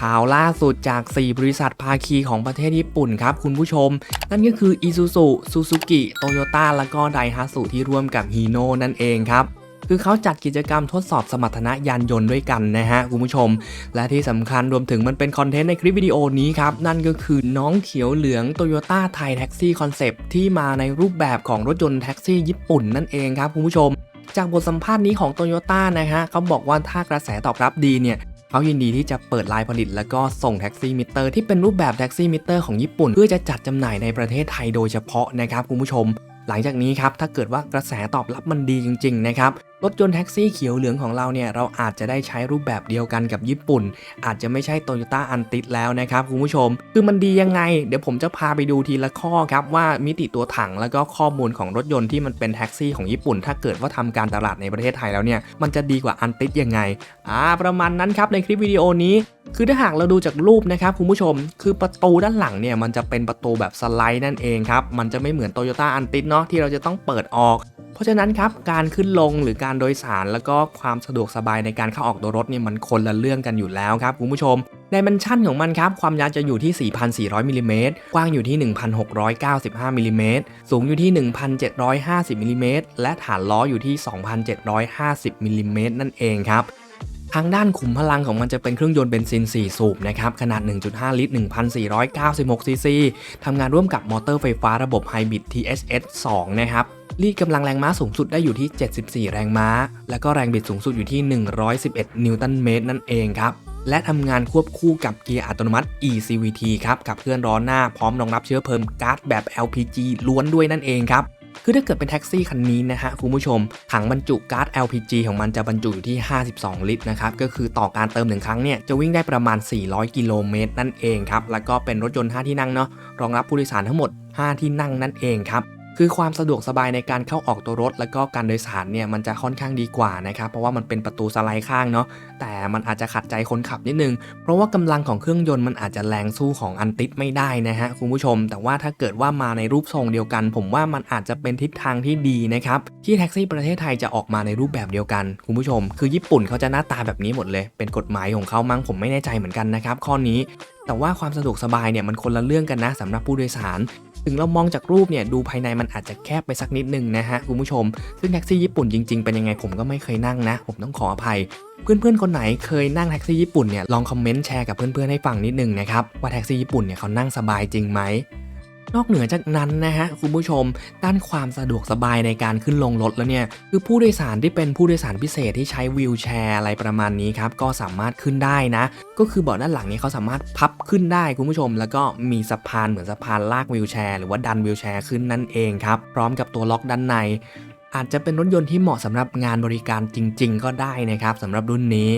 ข่าวล่าสุดจาก 4 บริษัทภาคีของประเทศญี่ปุ่นครับคุณผู้ชม นั่นก็คือ Isuzu Suzuki Toyota และก็ Daihatsu ที่ร่วมกับ Hino นั่นเองครับ คือเขาจัดกิจกรรมทดสอบสมรรถนะยานยนต์ด้วยกันนะฮะคุณผู้ชม และที่สำคัญรวมถึงมันเป็นคอนเทนต์ในคลิปวิดีโอนี้ครับ นั่นก็คือน้องเขียวเหลือง Toyota Thai Taxi Concept ที่มาในรูปแบบของรถยนต์แท็กซี่ญี่ปุ่นนั่นเองครับคุณผู้ชม จากบทสัมภาษณ์นี้ของ Toyota นะฮะเขาบอกว่าถ้ากระแสตอบรับดีเนี่ยเขายินดีที่จะเปิดลน์ผลิต แล้วก็ส่งแท็กซี่มิเตอร์ที่เป็นรูปแบบแท็กซี่มิเตอร์ของญี่ปุ่น เพื่อจะจัดจำหน่ายในประเทศไทยโดยเฉพาะนะครับคุณผู้ชม หลังจากนี้ครับถ้าเกิดว่ากระแสตอบรับมันดีจริงๆนะครับรถยนต์แท็กซี่เขียวเหลืองของเราเนี่ยเราอาจจะได้ใช้รูปแบบเดียวกันกับญี่ปุ่น อาจจะไม่ใช่ Toyota a n t i แล้วนะครับคุณผู้ชม คือมันดียังไง เดี๋ยวผมจะพาไปดูทีละข้อครับว่ามิติตัวถังแล้วก็ข้อมูลของรถยนต์ที่มันเป็นแท็กซี่ของญี่ปุ่น ถ้าเกิดว่าทำการตลาดในประเทศไทยแล้วเนี่ยมันจะดีกว่าอันติดยังไงอ่าประมาณนั้นครับในคลิปวิดีโอนี้ คือถ้าหากเราดูจากรูปนะครับคุณผู้ชม คือประตูด้านหลังเนี่ยมันจะเป็นประตูแบบสไลด์นั่นเองครับ มันจะไม่เหมือน Toyota a n t i เนาะที่เราจะต้องเปิดออก เพราะฉะนั้นครับการขึ้นลงหรือการโดยสารแล้วก็ความสะดวกสบายในการเข้าออกตัวรถเนี่ยมันคนละเรื่องกันอยู่แล้วครับคุณผู้ชมในมันชั่นของมันครับ ความยาวจะอยู่ที่ 4,400มิลลิเมตรกว้างอยู่ที่ 1,695มิลลิเมตรสูงอยู่ที่ 1,750มิลลิเมตรและฐานล้ออยู่ที่ 2,750มิลลิเมตรนั่นเองครับ ทางด้านขุมพลังของมันจะเป็นเครื่องยนต์เบนซิน 4 สูบนะครับ ขนาด 1.5 ลิตร 1,496 ซีซีทำงานร่วมกับมอเตอร์ไฟฟ้าระบบไฮบริด TSS 2 นะครับรีดกำลังแรงม้าสูงสุดได้อยู่ที่ 74 แรงม้า และก็แรงบิดสูงสุดอยู่ที่ 111 นิวตันเมตรนั่นเองครับ และทำงานควบคู่กับเกียร์อัตโนมัติ eCVT ครับ กับเคลื่อนล้อหน้าพร้อมรองรับเชื้อเพลิงก๊าซแบบ LPG ล้วนด้วยนั่นเองครับ คือถ้าเกิดเป็นแท็กซี่คันนี้นะฮะคุณผู้ชม ถังบรรจุก๊าซ LPG ของมันจะบรรจุอยู่ที่ 52 ลิตรนะครับ ก็คือต่อการเติมหนึ่งครั้งเนี่ยจะวิ่งได้ประมาณ 400 กิโลเมตรนั่นเองครับ แล้วก็เป็นรถยนต์ 5 ที่นั่งเนาะ รองรับผู้โดยสารทั้งหมด 5 ที่นั่งนั่นเองครับ คือความสะดวกสบายในการเข้าออกตัวรถ แล้วก็การโดยสารเนี่ยมันจะค่อนข้างดีกว่านะครับเพราะว่ามันเป็นประตูสไลด์ข้างเนาะแต่มันอาจจะขัดใจคนขับนิดนึง เพราะว่ากำลังของเครื่องยนต์มันอาจจะแรงสู้ของอันติดไม่ได้นะฮะคุณผู้ชม แต่ว่าถ้าเกิดว่ามาในรูปทรงเดียวกัน ผมว่ามันอาจจะเป็นทิศทางที่ดีนะครับที่แท็กซี่ประเทศไทยจะออกมาในรูปแบบเดียวกันคุณผู้ชม คือญี่ปุ่นเขาจะหน้าตาแบบนี้หมดเลย เป็นกฎหมายของเขามั้งผมไม่แน่ใจเหมือนกันนะครับข้อนี้แต่ว่าความสะดวกสบายเนี่ยมันคนละเรื่องกันนะสำหรับผู้โดยสาร ถึงเรามองจากรูปเนี่ยดูภายในมันอาจจะแคบไปสักนิดนึงนะฮะคุณผู้ชม ซึ่งแท็กซี่ญี่ปุ่นจริงๆเป็นยังไงผมก็ไม่เคยนั่งนะ ผมต้องขออภัยเพื่อนๆ คนไหนเคยนั่งแท็กซี่ญี่ปุ่นเนี่ยลองคอมเมนต์แชร์กับเพื่อนๆให้ฟังนิดนึงนะครับว่าแท็กซี่ญี่ปุ่นเนี่ยเขานั่งสบายจริงไหม นอกเหนือจากนั้นนะฮะคุณผู้ชมด้านความสะดวกสบายในการขึ้นลงรถแล้วเนี่ยคือผู้โดยสารที่เป็นผู้โดยสารพิเศษที่ใช้วีลแชร์อะไรประมาณนี้ครับก็สามารถขึ้นได้นะ ก็คือเบาะด้านหลังนี่ยเขาสามารถพับขึ้นได้คุณผู้ชม แล้วก็มีสะพานเหมือนสะพานลากวีลแชร์หรือว่าดันวีลแชร์ขึ้นนั่นเองครับพร้อมกับตัวล็อกด้านในอาจจะเป็นรถยนต์ที่เหมาะสำหรับงานบริการจริง ๆ ก็ได้นะครับสำหรับรุ่นนี้